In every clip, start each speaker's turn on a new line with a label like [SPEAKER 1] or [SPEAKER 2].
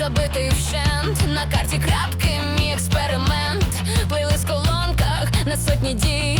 [SPEAKER 1] забитий вщент на карті крапки, мій експеримент, плили в колонках на сотні дій.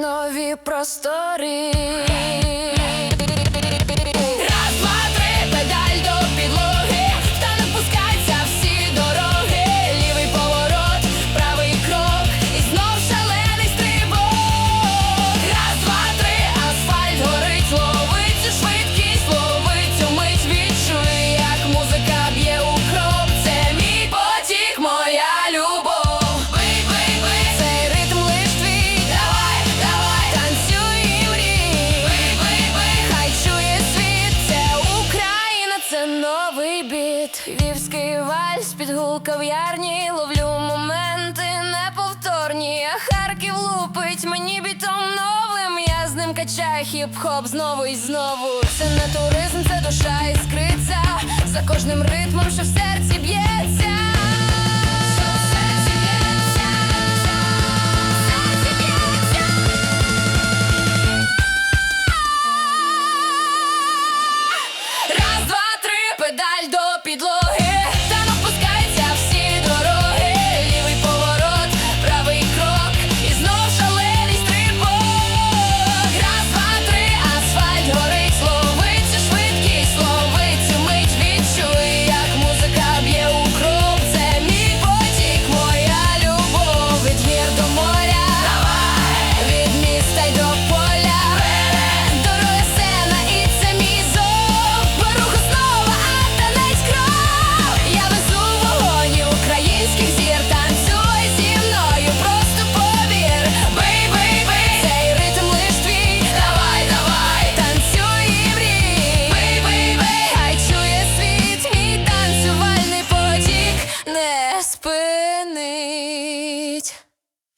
[SPEAKER 1] нові простори. вальс під гул кав'ярні, ловлю моменти неповторні. А Харків лупить мені бітом новим. Я з ним качаю хіп-хоп знову і знову. Це не туризм, це душа іскриться. За кожним ритмом, що в серці б'ється.